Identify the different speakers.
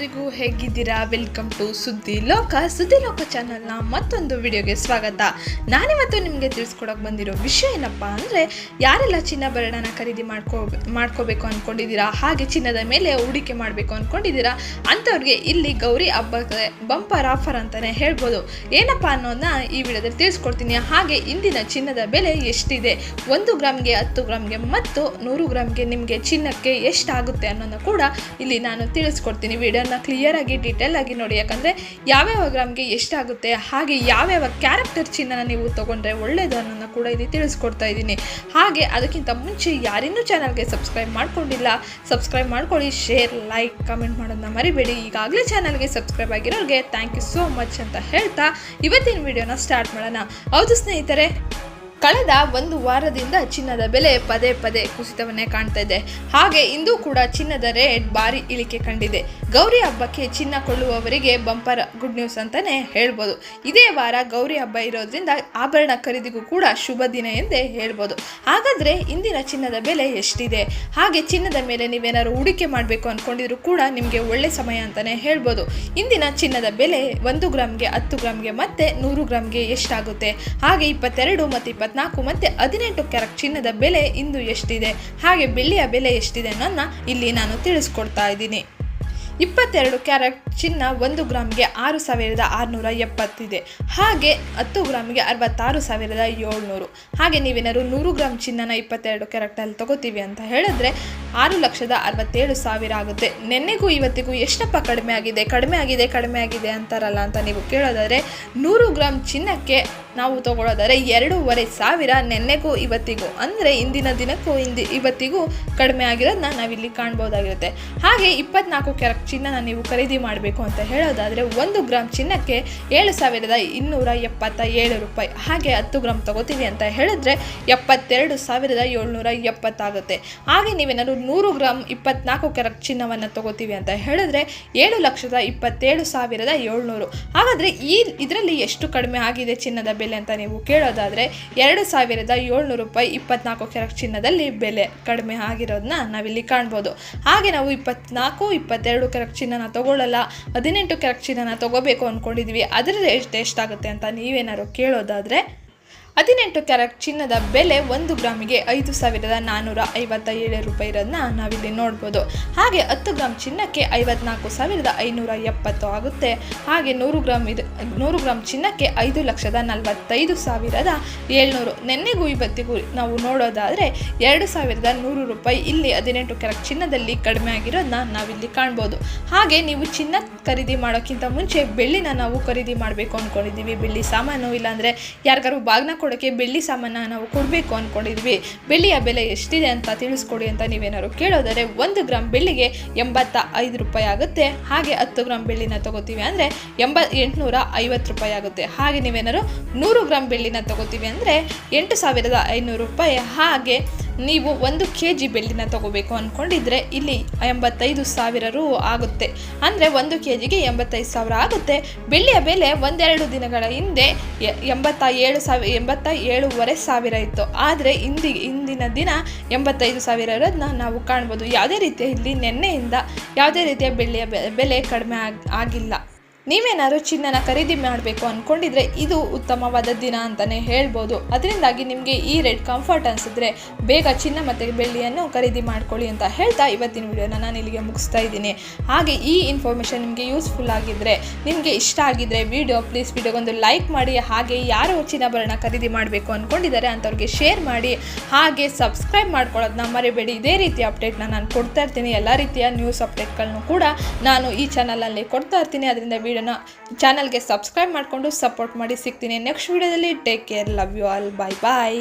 Speaker 1: ಎಲ್ರಿಗೂ ಹೇಗಿದ್ದೀರಾ? Welcome to ಸುದ್ದಿ ಲೋಕ. ಸುದ್ದಿ ಲೋಕ ಚಾನಲ್ನ ಮತ್ತೊಂದು ವಿಡಿಯೋಗೆ ಸ್ವಾಗತ. ನಾನಿವತ್ತು ನಿಮಗೆ ತಿಳಿಸ್ಕೊಡೋಕೆ ಬಂದಿರೋ ವಿಷಯ ಏನಪ್ಪ ಅಂದರೆ, ಯಾರೆಲ್ಲ ಚಿನ್ನಾಭರಣನ ಖರೀದಿ ಮಾಡ್ಕೋ, ಮಾಡ್ಕೋಬೇಕು ಅಂದ್ಕೊಂಡಿದ್ದೀರಾ ಹಾಗೆ ಚಿನ್ನದ ಮೇಲೆ ಹೂಡಿಕೆ ಮಾಡಬೇಕು ಅಂದ್ಕೊಂಡಿದ್ದೀರಾ ಅಂಥವ್ರಿಗೆ ಇಲ್ಲಿ ಗೌರಿ ಹಬ್ಬಕ್ಕೆ ಬಂಪರ್ ಆಫರ್ ಅಂತಲೇ ಹೇಳ್ಬೋದು. ಏನಪ್ಪ ಅನ್ನೋದನ್ನ ಈ ವಿಡಿಯೋದಲ್ಲಿ ತಿಳಿಸ್ಕೊಡ್ತೀನಿ. ಹಾಗೆ ಇಂದಿನ ಚಿನ್ನದ ಬೆಲೆ ಎಷ್ಟಿದೆ? ಒಂದು ಗ್ರಾಮ್ಗೆ ಹತ್ತು ಗ್ರಾಮ್ಗೆ ಮತ್ತು ನೂರು ಗ್ರಾಮ್ಗೆ ನಿಮಗೆ ಚಿನ್ನಕ್ಕೆ ಎಷ್ಟಾಗುತ್ತೆ ಅನ್ನೋದನ್ನ ಕೂಡ ಇಲ್ಲಿ ನಾನು ತಿಳಿಸ್ಕೊಡ್ತೀನಿ. ವಿಡಿಯೋನ ಕ್ಲಿಯರಾಗಿ ಡೀಟೇಲ್ ಆಗಿ ನೋಡಿ. ಯಾಕಂದರೆ ಯಾವ್ಯಾವ ಗ್ರಾಮ್ಗೆ ಎಷ್ಟಾಗುತ್ತೆ, ಹಾಗೆ ಯಾವ್ಯಾವ ಕ್ಯಾರೆಕ್ಟರ್ ಚಿನ್ನನ ನೀವು ತೊಗೊಂಡ್ರೆ ಒಳ್ಳೆಯದು ಅನ್ನೋದನ್ನು ಕೂಡ ಇಲ್ಲಿ ತಿಳಿಸ್ಕೊಡ್ತಾ ಇದ್ದೀನಿ. ಹಾಗೆ ಅದಕ್ಕಿಂತ ಮುಂಚೆ ಯಾರಿನ್ನೂ ಚಾನಲ್ಗೆ ಸಬ್ಸ್ಕ್ರೈಬ್ ಮಾಡ್ಕೊಂಡಿಲ್ಲ ಸಬ್ಸ್ಕ್ರೈಬ್ ಮಾಡ್ಕೊಳ್ಳಿ ಶೇರ್ ಲೈಕ್ ಕಮೆಂಟ್ ಮಾಡೋದನ್ನ ಮರಿಬೇಡಿ. ಈಗಾಗಲೇ ಚಾನಲ್ಗೆ ಸಬ್ಸ್ಕ್ರೈಬ್ ಆಗಿರೋರಿಗೆ ಥ್ಯಾಂಕ್ ಯು ಸೋ ಮಚ್ ಅಂತ ಹೇಳ್ತಾ ಇವತ್ತಿನ ವಿಡಿಯೋನ ಸ್ಟಾರ್ಟ್ ಮಾಡೋಣ. ಹೌದು ಸ್ನೇಹಿತರೆ ಕಳೆದ ಒಂದು ವಾರದಿಂದ ಚಿನ್ನದ ಬೆಲೆ ಪದೇ ಪದೇ ಕುಸಿತವನ್ನೇ ಕಾಣ್ತಾ ಇದೆ. ಹಾಗೆ ಇಂದು ಕೂಡ ಚಿನ್ನದ ರೇಟ್ ಭಾರಿ ಇಳಿಕೆ ಕಂಡಿದೆ. ಗೌರಿ ಹಬ್ಬಕ್ಕೆ ಚಿನ್ನ ಕೊಳ್ಳುವವರಿಗೆ ಬಂಪರ್ ಗುಡ್ ನ್ಯೂಸ್ ಅಂತಾನೆ ಹೇಳ್ಬೋದು. ಇದೇ ವಾರ ಗೌರಿ ಹಬ್ಬ ಇರೋದ್ರಿಂದ ಆಭರಣ ಖರೀದಿಗೂ ಕೂಡ ಶುಭ ದಿನ ಎಂದೇ ಹೇಳ್ಬೋದು. ಹಾಗಾದ್ರೆ ಇಂದಿನ ಚಿನ್ನದ ಬೆಲೆ ಎಷ್ಟಿದೆ? ಹಾಗೆ ಚಿನ್ನದ ಮೇಲೆ ನೀವೇನಾದ್ರು ಹೂಡಿಕೆ ಮಾಡಬೇಕು ಅಂದ್ಕೊಂಡಿದ್ರು ಕೂಡ ನಿಮಗೆ ಒಳ್ಳೆ ಸಮಯ ಅಂತಾನೆ ಹೇಳ್ಬೋದು. ಇಂದಿನ ಚಿನ್ನದ ಬೆಲೆ ಒಂದು ಗ್ರಾಮ್ಗೆ ಹತ್ತು ಗ್ರಾಮ್ಗೆ ಮತ್ತೆ ನೂರು ಗ್ರಾಮ್ಗೆ ಎಷ್ಟಾಗುತ್ತೆ? ಹಾಗೆ ಇಪ್ಪತ್ತೆರಡು ಮತ್ತು ಇಪ್ಪತ್ನಾಲ್ಕು ಮತ್ತು ಹದಿನೆಂಟು ಕ್ಯಾರೆಟ್ ಚಿನ್ನದ ಬೆಲೆ ಇಂದು ಎಷ್ಟಿದೆ? ಹಾಗೆ ಬೆಳ್ಳಿಯ ಬೆಲೆ ಎಷ್ಟಿದೆ ಅನ್ನೋದನ್ನ ಇಲ್ಲಿ ನಾನು ತಿಳಿಸ್ಕೊಡ್ತಾ ಇದ್ದೀನಿ. ಇಪ್ಪತ್ತೆರಡು ಕ್ಯಾರೆಟ್ ಚಿನ್ನ ಒಂದು ಗ್ರಾಮ್ಗೆ ಆರು ಸಾವಿರದ ಆರುನೂರ ಎಪ್ಪತ್ತಿದೆ. ಹಾಗೆ ಹತ್ತು ಗ್ರಾಮ್ಗೆ ಅರವತ್ತಾರು ಸಾವಿರದ ಏಳ್ನೂರು. ಹಾಗೆ ನೀವೇನಾದ್ರು ನೂರು ಗ್ರಾಮ್ ಚಿನ್ನನ ಇಪ್ಪತ್ತೆರಡು ಕ್ಯಾರೆಕ್ಟಲ್ಲಿ ತಗೋತೀವಿ ಅಂತ ಹೇಳಿದ್ರೆ ಆರು ಲಕ್ಷದ ಅರವತ್ತೇಳು ಸಾವಿರ ಆಗುತ್ತೆ. ನೆನ್ನೆಗೂ ಇವತ್ತಿಗೂ ಎಷ್ಟಪ್ಪ ಕಡಿಮೆ ಆಗಿದೆ? ಕಡಿಮೆ ಆಗಿದೆ ಕಡಿಮೆ ಆಗಿದೆ ಅಂತಾರಲ್ಲ ಅಂತ ನೀವು ಕೇಳೋದಾದರೆ ನೂರು ಗ್ರಾಮ್ ಚಿನ್ನಕ್ಕೆ ನಾವು ತಗೊಳ್ಳೋದಾದರೆ ಎರಡೂವರೆ ಸಾವಿರ ನೆನ್ನೆಗೂ ಇವತ್ತಿಗೂ, ಅಂದರೆ ಇಂದಿನ ದಿನಕ್ಕೂ ಇಂದಿ, ಇವತ್ತಿಗೂ ಕಡಿಮೆ ಆಗಿರೋದನ್ನ ನಾವಿಲ್ಲಿ ಕಾಣ್ಬೋದಾಗಿರುತ್ತೆ. ಹಾಗೆ ಇಪ್ಪತ್ನಾಲ್ಕು ಕ್ಯಾರೆಟ್ ಚಿನ್ನನ ನೀವು ಖರೀದಿ ಮಾಡಬೇಕು ಅಂತ ಹೇಳೋದಾದರೆ ಒಂದು ಗ್ರಾಮ್ ಚಿನ್ನಕ್ಕೆ ಏಳು ಸಾವಿರದ ಇನ್ನೂರ ಎಪ್ಪತ್ತ ಏಳು ರೂಪಾಯಿ. ಹಾಗೆ ಹತ್ತು ಗ್ರಾಮ್ ತಗೋತೀವಿ ಅಂತ ಹೇಳಿದ್ರೆ ಎಪ್ಪತ್ತೆರಡು ಸಾವಿರದ ಏಳ್ನೂರ ಎಪ್ಪತ್ತಾಗುತ್ತೆ. ಹಾಗೆ ನೀವೇನಾದ್ರು ನೂರು ಗ್ರಾಮ್ ಇಪ್ಪತ್ನಾಲ್ಕು ಕ್ಯಾರೆಟ್ ಚಿನ್ನವನ್ನು ತಗೋತೀವಿ ಅಂತ ಹೇಳಿದ್ರೆ ಏಳು ಲಕ್ಷದ ಇಪ್ಪತ್ತೇಳು ಸಾವಿರದ ಏಳ್ನೂರು. ಹಾಗಾದರೆ ಈ, ಇದರಲ್ಲಿ ಎಷ್ಟು ಕಡಿಮೆ ಆಗಿದೆ ಚಿನ್ನದ ಬೆಲೆ ಅಂತ ನೀವು ಕೇಳೋದಾದರೆ ಎರಡು ಸಾವಿರದ ಏಳ್ನೂರು ರೂಪಾಯಿ ಇಪ್ಪತ್ನಾಲ್ಕು ಕ್ಯಾರೆಟ್ ಚಿನ್ನದಲ್ಲಿ ಬೆಲೆ ಕಡಿಮೆ ಆಗಿರೋದನ್ನ ನಾವಿಲ್ಲಿ ಕಾಣ್ಬೋದು. ಹಾಗೆ ನಾವು ಇಪ್ಪತ್ನಾಲ್ಕು, ಇಪ್ಪತ್ತೆರಡು ಕ್ಯಾರೆಟ್ ಚಿನ್ನನ ತೊಗೊಳ್ಳಲ್ಲ, ಹದಿನೆಂಟು ಕ್ಯಾರೆಟ್ ಚಿನ್ನನ ತೊಗೋಬೇಕು ಅಂದ್ಕೊಂಡಿದ್ವಿ ಅದರ ರೇಟ್ ಎಷ್ಟಾಗುತ್ತೆ ಅಂತ ನೀವೇನಾದ್ರು ಕೇಳೋದಾದರೆ ಹದಿನೆಂಟು ಕ್ಯಾರೆಟ್ ಚಿನ್ನದ ಬೆಲೆ ಒಂದು ಗ್ರಾಮಿಗೆ ಐದು ಸಾವಿರದ ನಾನ್ನೂರ ಐವತ್ತ ಏಳು ರೂಪಾಯಿ ಇರೋದನ್ನ ನಾವಿಲ್ಲಿ ನೋಡ್ಬೋದು. ಹಾಗೆ ಹತ್ತು ಗ್ರಾಮ್ ಚಿನ್ನಕ್ಕೆ ಐವತ್ನಾಲ್ಕು ಸಾವಿರದ ಐನೂರ ಎಪ್ಪತ್ತು ಆಗುತ್ತೆ. ಹಾಗೆ ನೂರು ಗ್ರಾಮ್ ಇದು, ನೂರು ಗ್ರಾಮ್ ಚಿನ್ನಕ್ಕೆ ಐದು ಲಕ್ಷದ ನಲವತ್ತೈದು ಸಾವಿರದ ಏಳ್ನೂರು. ನೆನ್ನೆಗೂ ಇವತ್ತಿಗೂ ನಾವು ನೋಡೋದಾದರೆ ಎರಡು ಸಾವಿರದ ನೂರು ರೂಪಾಯಿ ಇಲ್ಲಿ ಹದಿನೆಂಟು ಕ್ಯಾರೆಟ್ ಚಿನ್ನದಲ್ಲಿ ಕಡಿಮೆ ಆಗಿರೋದನ್ನ ನಾವಿಲ್ಲಿ ಕಾಣ್ಬೋದು. ಹಾಗೆ ನೀವು ಚಿನ್ನ ಖರೀದಿ ಮಾಡೋಕ್ಕಿಂತ ಮುಂಚೆ ಬೆಳ್ಳಿನ ನಾವು ಖರೀದಿ ಮಾಡಬೇಕು ಅಂದ್ಕೊಂಡಿದ್ದೀವಿ ಬೆಳ್ಳಿ ಸಾಮಾನು ಇಲ್ಲಾಂದರೆ ಯಾರಿಗಾರು ಬಾಗ್ನ ಕೊಡೋಕ್ಕೆ ಬೆಳ್ಳಿ ಸಾಮಾನ ನಾವು ಕೊಡಬೇಕು ಅಂದ್ಕೊಂಡಿದ್ವಿ ಬೆಳ್ಳಿಯ ಬೆಲೆ ಎಷ್ಟಿದೆ ಅಂತ ತಿಳಿಸ್ಕೊಡಿ ಅಂತ ನೀವೇನಾದ್ರು ಕೇಳೋದಾದರೆ ಒಂದು ಗ್ರಾಮ್ ಬೆಳ್ಳಿಗೆ ಎಂಬತ್ತ ಐದು ರೂಪಾಯಿ ಆಗುತ್ತೆ. ಹಾಗೆ ಹತ್ತು ಗ್ರಾಮ್ ಬೆಳ್ಳಿನ ತಗೋತೀವಿ ಅಂದರೆ ಎಂಬ ಎಂಟುನೂರ ಐವತ್ತು ರೂಪಾಯಿ ಆಗುತ್ತೆ. ಹಾಗೆ ನೀವೇನಾದ್ರು ನೂರು ಗ್ರಾಮ್ ಬೆಳ್ಳಿನ ತಗೋತೀವಿ ಅಂದರೆ ಎಂಟು ಸಾವಿರದ ಐನೂರು ರೂಪಾಯಿ. ಹಾಗೆ ನೀವು ಒಂದು ಕೆ ಜಿ ಬೆಳ್ಳಿನ ತಗೋಬೇಕು ಅಂದ್ಕೊಂಡಿದ್ರೆ ಇಲ್ಲಿ ಎಂಬತ್ತೈದು ಸಾವಿರ ರು ಆಗುತ್ತೆ. ಅಂದರೆ ಒಂದು ಕೆ ಜಿಗೆ ಎಂಬತ್ತೈದು ಸಾವಿರ ಆಗುತ್ತೆ. ಬೆಳ್ಳಿಯ ಬೆಲೆ ಒಂದೆರಡು ದಿನಗಳ ಹಿಂದೆ ಎಂಬತ್ತ ಏಳು ಸಾವಿರ ಎಂಬತ್ತ ಏಳುವರೆ ಸಾವಿರ ಇತ್ತು. ಆದರೆ ಇಂದಿ, ಇಂದಿನ ದಿನ ಎಂಬತ್ತೈದು ಸಾವಿರ ಇರೋದನ್ನ ನಾವು ಕಾಣ್ಬೋದು. ಯಾವುದೇ ರೀತಿಯ ಇಲ್ಲಿ ನಿನ್ನೆಯಿಂದ ಯಾವುದೇ ರೀತಿಯ ಬೆಳ್ಳಿಯ ಬೆಲೆ ಕಡಿಮೆ ಆಗ್, ಆಗಿಲ್ಲ. ನೀವೇನಾದ್ರು ಚಿನ್ನನ ಖರೀದಿ ಮಾಡಬೇಕು ಅಂದ್ಕೊಂಡಿದ್ರೆ ಇದು ಉತ್ತಮವಾದ ದಿನ ಅಂತಲೇ ಹೇಳ್ಬೋದು. ಅದರಿಂದಾಗಿ ನಿಮಗೆ ಈ ರೇಟ್ ಕಂಫರ್ಟ್ ಅನಿಸಿದ್ರೆ ಬೇಗ ಚಿನ್ನ ಮತ್ತು ಬೆಳ್ಳಿಯನ್ನು ಖರೀದಿ ಮಾಡ್ಕೊಳ್ಳಿ ಅಂತ ಹೇಳ್ತಾ ಇವತ್ತಿನ ವಿಡಿಯೋನ ನಾನು ಇಲ್ಲಿಗೆ ಮುಗಿಸ್ತಾ ಇದ್ದೀನಿ. ಹಾಗೆ ಈ ಇನ್ಫಾರ್ಮೇಷನ್ ನಿಮಗೆ ಯೂಸ್ಫುಲ್ ಆಗಿದ್ದರೆ ನಿಮಗೆ ಇಷ್ಟ ಆಗಿದ್ದರೆ ವಿಡಿಯೋ ಪ್ಲೀಸ್ ವಿಡಿಯೋಗೊಂದು ಲೈಕ್ ಮಾಡಿ, ಹಾಗೆ ಯಾರು ಚಿನ್ನಾಭರಣ ಖರೀದಿ ಮಾಡಬೇಕು ಅಂದ್ಕೊಂಡಿದ್ದಾರೆ ಅಂಥವ್ರಿಗೆ ಶೇರ್ ಮಾಡಿ, ಹಾಗೆ ಸಬ್ಸ್ಕ್ರೈಬ್ ಮಾಡ್ಕೊಳ್ಳೋದನ್ನ ಮರಿಬೇಡಿ. ಇದೇ ರೀತಿಯ ಅಪ್ಡೇಟ್ನ ನಾನು ಕೊಡ್ತಾ ಇರ್ತೀನಿ. ಎಲ್ಲ ರೀತಿಯ ನ್ಯೂಸ್ ಅಪ್ಡೇಟ್ಗಳನ್ನು ಕೂಡ ನಾನು ಈ ಚಾನಲಲ್ಲಿ ಕೊಡ್ತಾ ಇರ್ತೀನಿ. ಅದರಿಂದ ವಿಡಿಯೋನ ಚಾನಲ್ಗೆ ಸಬ್ಸ್ಕ್ರೈಬ್ ಮಾಡಿಕೊಂಡು ಸಪೋರ್ಟ್ ಮಾಡಿ ಸಿಗ್ತೀನಿ ನೆಕ್ಸ್ಟ್ ವಿಡಿಯೋದಲ್ಲಿ take care, love you all, bye bye.